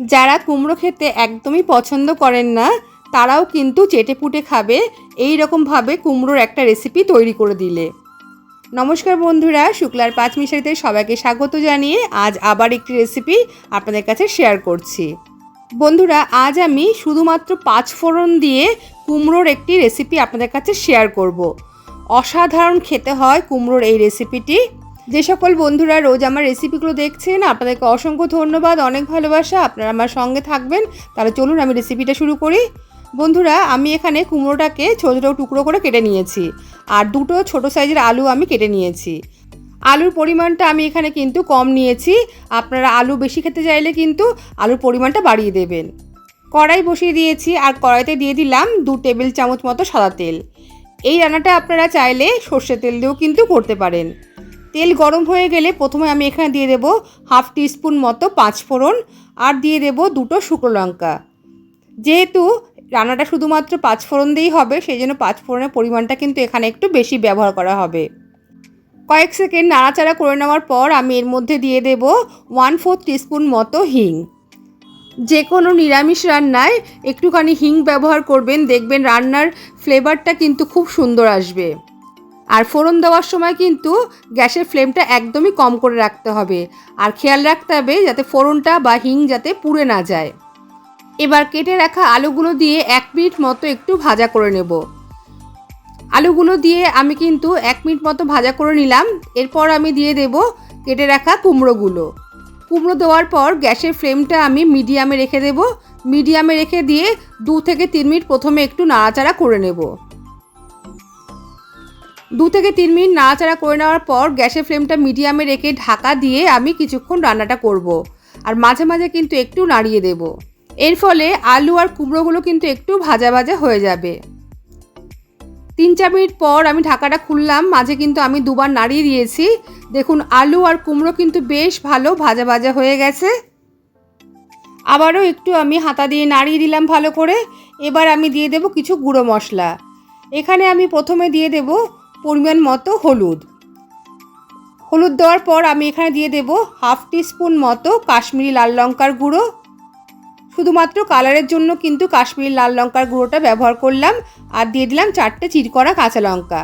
যারা কুমড়ো খেতে একদমই পছন্দ করেন না, তারাও কিন্তু চেটে পুটে খাবে। এই রকমভাবে কুমড়োর একটা রেসিপি তৈরি করে দিলে। নমস্কার বন্ধুরা, শুক্লার পাঁচ মিশারিতে সবাইকে স্বাগত জানিয়ে আজ আবার একটি রেসিপি আপনাদের কাছে শেয়ার করছি। বন্ধুরা, আজ আমি শুধুমাত্র পাঁচ ফোড়ন দিয়ে কুমড়োর একটি রেসিপি আপনাদের কাছে শেয়ার করব। অসাধারণ খেতে হয় কুমড়োর এই রেসিপিটি যে সকল বন্ধুরা রোজ আমার রেসিপিগুলো দেখছেন আপনাদেরকে অসংখ্য ধন্যবাদ, অনেক ভালোবাসা। আপনারা আমার সঙ্গে থাকবেন। তাহলে চলুন আমি রেসিপিটা শুরু করি। বন্ধুরা, আমি এখানে কুমড়োটাকে ছোটো ছোটো টুকরো করে কেটে নিয়েছি। আর দুটো ছোট সাইজের আলু আমি কেটে নিয়েছি। আলুর পরিমাণটা আমি এখানে কিন্তু কম নিয়েছি। আপনারা আলু বেশি খেতে চাইলে কিন্তু আলুর পরিমাণটা বাড়িয়ে দেবেন। কড়াই বসিয়ে দিয়েছি আর কড়াইতে দিয়ে দিলাম দু টেবিল চামচ মতো সাদা তেল। এই রান্নাটা আপনারা চাইলে সর্ষে তেল দিয়েও কিন্তু করতে পারেন। তেল গরম হয়ে গেলে প্রথমে আমি এখানে দিয়ে দেব হাফ টিস্পুন মতো পাঁচ ফোড়ন আর দিয়ে দেব দুটো শুকনো লঙ্কা। যেহেতু রান্নাটা শুধুমাত্র পাঁচ ফোড়ন দিয়েই হবে, সেই জন্য পাঁচ ফোড়নের পরিমাণটা কিন্তু এখানে একটু বেশি ব্যবহার করা হবে। কয়েক সেকেন্ড নাড়াচাড়া করে নেওয়ার পর আমি এর মধ্যে দিয়ে দেব ওয়ান ফোর্থ টিস্পুন মতো হিং। যে কোনো নিরামিষ রান্নায় একটুখানি হিং ব্যবহার করবেন, দেখবেন রান্নার ফ্লেভারটা কিন্তু খুব সুন্দর আসবে। আর ফোড়ন দেওয়ার সময় কিন্তু গ্যাসের ফ্লেমটা একদমই কম করে রাখতে হবে। আর খেয়াল রাখতে হবে যাতে ফোড়নটা বা হিং যাতে পুড়ে না যায়। এবার কেটে রাখা আলুগুলো দিয়ে এক মিনিট মতো একটু ভাজা করে নেব। আলুগুলো দিয়ে আমি কিন্তু এক মিনিট মতো ভাজা করে নিলাম। এরপর আমি দিয়ে দেব কেটে রাখা কুমড়োগুলো। কুমড়ো দেওয়ার পর গ্যাসের ফ্লেমটা আমি মিডিয়ামে রেখে দেব। মিডিয়ামে রেখে দিয়ে দু থেকে তিন মিনিট প্রথমে একটু নাড়াচাড়া করে নেব। দু থেকে তিন মিনিট নাড়াচাড়া করে নেওয়ার পর গ্যাসের ফ্লেমটা মিডিয়ামে রেখে ঢাকা দিয়ে আমি কিছুক্ষণ রান্নাটা করব। আর মাঝে মাঝে কিন্তু একটু নাড়িয়ে দেব। এর ফলে আলু আর কুমড়োগুলো কিন্তু একটু ভাজা ভাজা হয়ে যাবে। তিন চার মিনিট পর আমি ঢাকাটা খুললাম, মাঝে কিন্তু আমি দুবার নাড়িয়ে দিয়েছি। দেখুন, আলু আর কুমড়ো কিন্তু বেশ ভালো ভাজা ভাজা হয়ে গেছে। আবারও একটু আমি হাতা দিয়ে নাড়িয়ে দিলাম ভালো করে। এবার আমি দিয়ে দেব কিছু গুঁড়ো মশলা। এখানে আমি প্রথমে দিয়ে দেব পরিমাণ মতো হলুদ। হলুদ দেওয়ার পর আমি এখানে দিয়ে দেব হাফ টিস্পুন মতো কাশ্মীরি লাল লঙ্কার গুঁড়ো। শুধুমাত্র কালারের জন্য কিন্তু কাশ্মীরি লাল লঙ্কার গুঁড়োটা ব্যবহার করলাম আর দিয়ে দিলাম চারটে চিরকরা কাঁচা লঙ্কা।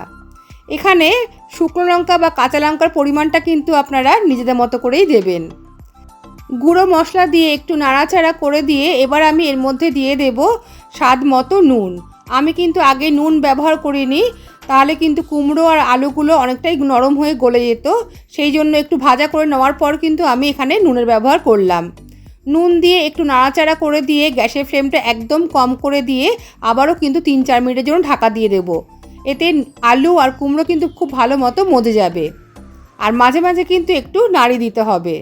এখানে শুকনো লঙ্কা বা কাঁচা লঙ্কার পরিমাণটা কিন্তু আপনারা নিজেদের মতো করেই দেবেন। গুঁড়ো মশলা দিয়ে একটু নাড়াচাড়া করে দিয়ে এবার আমি এর মধ্যে দিয়ে দেব স্বাদ মতো নুন। আমি কিন্তু আগে নুন ব্যবহার করিনি তাহলে কিন্তু কুমড়ো আর আলুগুলো অনেকটাই নরম হয়ে গলে যেত। সেই জন্য একটু ভাজা করে নেওয়ার পর কিন্তু আমি এখানে নুনের ব্যবহার করলাম। নুন দিয়ে একটু নাড়াচাড়া করে দিয়ে গ্যাসের ফ্লেমটা একদম কম করে দিয়ে আবারও কিন্তু তিন চার মিনিটের জন্য ঢাকা দিয়ে দেবো। এতে আলু আর কুমড়ো কিন্তু খুব ভালো মতো মজে যাবে। আর মাঝে মাঝে কিন্তু একটু নাড়ি দিতে হবে।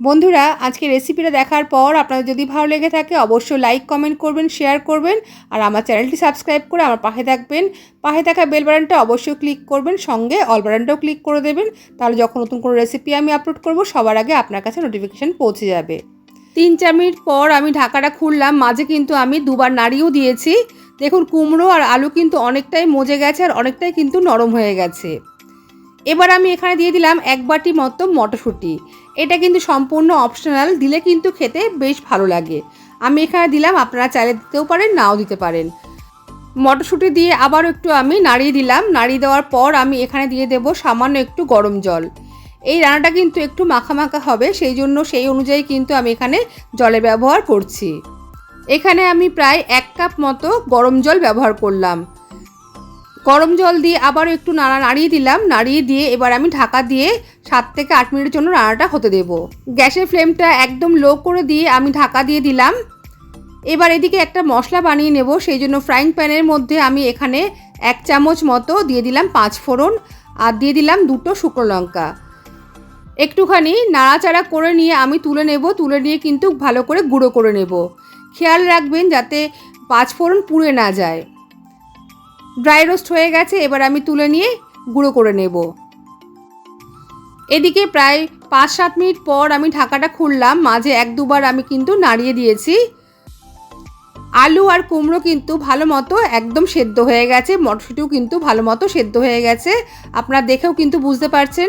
বন্ধুরা, আজকে রেসিপিটা দেখার পর আপনাদের যদি ভালো লেগে থাকে, অবশ্যই লাইক কমেন্ট করবেন শেয়ার করবেন আর আমার চ্যানেলটি সাবস্ক্রাইব করে আমার পাশে থাকবেন। পাশে থাকা বেল বাটনটা অবশ্যই ক্লিক করবেন, সঙ্গে অল বাটনটাও ক্লিক করে দেবেন। তাহলে যখন নতুন কোনো রেসিপি আমি আপলোড করব, সবার আগে আপনার কাছে নোটিফিকেশান পৌঁছে যাবে। তিন চার মিনিট পর আমি ঢাকাটা খুললাম, মাঝে কিন্তু আমি দুবার নাড়িয়েও দিয়েছি। দেখুন, কুমড়ো আর আলু কিন্তু অনেকটাই মজে গেছে আর অনেকটাই কিন্তু নরম হয়ে গেছে। এবার আমি এখানে দিয়ে দিলাম এক বাটি মতো মটরশুঁটি। এটা কিন্তু সম্পূর্ণ অপশনাল দিলে কিন্তু খেতে বেশ ভালো লাগে। আমি এখানে দিলাম, আপনারা চাইলে দিতেও পারেন, নাও দিতে পারেন। মটরশুঁটি দিয়ে আবার একটু আমি নাড়িয়ে দিলাম। নাড়িয়ে দেওয়ার পর আমি এখানে দিয়ে দেব সামান্য একটু গরম জল। এই রান্নাটা কিন্তু একটু মাখা মাখা হবে, সেই জন্য সেই অনুযায়ী কিন্তু আমি এখানে জলের ব্যবহার করছি। এখানে আমি প্রায় এক কাপ মতো গরম জল ব্যবহার করলাম। গরম জল দিয়ে আবারও একটু নাড়া নাড়িয়ে দিলাম। নাড়িয়ে দিয়ে এবার আমি ঢাকা দিয়ে সাত থেকে আট মিনিটের জন্য রান্নাটা হতে দেব। গ্যাসের ফ্লেমটা একদম লো করে দিয়ে আমি ঢাকা দিয়ে দিলাম। এবার এদিকে একটা মশলা বানিয়ে নেব। সেই জন্য ফ্রাইং প্যানের মধ্যে আমি এখানে এক চামচ মতো দিয়ে দিলাম পাঁচ ফোড়ন আর দিয়ে দিলাম দুটো শুকনো লঙ্কা। একটুখানি নাড়াচাড়া করে নিয়ে আমি তুলে নেব। তুলে নিয়ে কিন্তু ভালো করে গুঁড়ো করে নেব। খেয়াল রাখবেন যাতে পাঁচ ফোড়ন পুড়ে না যায়। ড্রাই রোস্ট হয়ে গেছে, এবার আমি তুলে নিয়ে গুঁড়ো করে নেব। এদিকে প্রায় পাঁচ সাত মিনিট পর আমি ঢাকাটা খুললাম, মাঝে এক দুবার আমি কিন্তু নাড়িয়ে দিয়েছি। আলু আর কুমড়ো কিন্তু ভালো মতো একদম সেদ্ধ হয়ে গেছে, মটরশুঁটিও কিন্তু ভালো মতো সেদ্ধ হয়ে গেছে, আপনারা দেখেও কিন্তু বুঝতে পারছেন।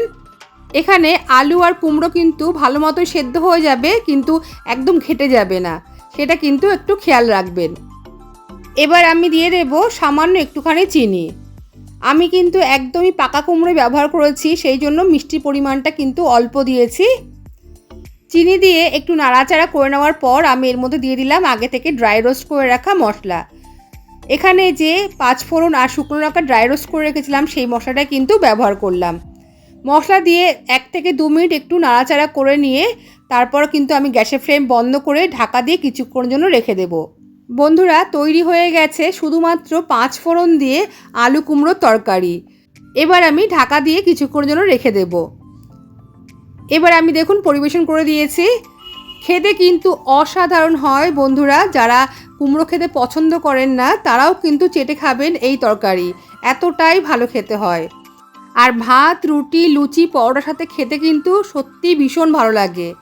এখানে আলু আর কুমড়ো কিন্তু ভালো মতো সেদ্ধ হয়ে যাবে, কিন্তু একদম ঘেটে যাবে না, সেটা কিন্তু একটু খেয়াল রাখবেন। এবার আমি দিয়ে দেব সামান্য একটুখানি চিনি। আমি কিন্তু একদমই পাকা কুমড়ো ব্যবহার করেছি, সেই জন্য মিষ্টির পরিমাণটা কিন্তু অল্প দিয়েছি। চিনি দিয়ে একটু নাড়াচাড়া করে নেওয়ার পর আমি এর মধ্যে দিয়ে দিলাম আগে থেকে ড্রাই রোস্ট করে রাখা মশলা। এখানে যে পাঁচ ফোড়ন আর শুকনো লঙ্কা ড্রাই রোস্ট করে রেখেছিলাম, সেই মশলাটা কিন্তু ব্যবহার করলাম। মশলা দিয়ে এক থেকে দু মিনিট একটু নাড়াচাড়া করে নিয়ে, তারপর কিন্তু আমি গ্যাসের ফ্লেম বন্ধ করে ঢাকা দিয়ে কিছুক্ষণের জন্য রেখে দেব। বন্ধুরা, তৈরি হয়ে গেছে শুধুমাত্র পাঁচ ফোড়ন দিয়ে আলু কুমড়োর তরকারি। এবার আমি ঢাকা দিয়ে কিছুক্ষণের জন্য রেখে দেব। এবার আমি দেখুন, পরিবেশন করে দিয়েছি। খেতে কিন্তু অসাধারণ হয় বন্ধুরা। যারা কুমড়ো খেতে পছন্দ করেন না, তারাও কিন্তু চেটে খাবেন এই তরকারি। এতটাই ভালো খেতে হয়। আর ভাত, রুটি, লুচি, পরোটার সাথে খেতে কিন্তু সত্যি ভীষণ ভালো লাগে।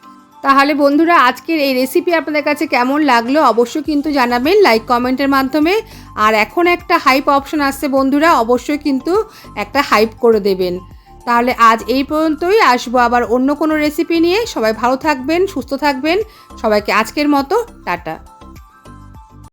তাহলে বন্ধুরা, আজকের এই রেসিপি আপনাদের কাছে কেমন লাগল অবশ্যই কিন্তু জানাবেন লাইক কমেন্টের মাধ্যমে। আর এখন একটা হাইপ অপশন আসছে বন্ধুরা, অবশ্যই কিন্তু একটা হাইপ করে দেবেন। তাহলে আজ এই পর্যন্তই, আসব আবার অন্য কোনো রেসিপি নিয়ে। সবাই ভালো থাকবেন, সুস্থ থাকবেন। সবাইকে আজকের মতো, টাটা।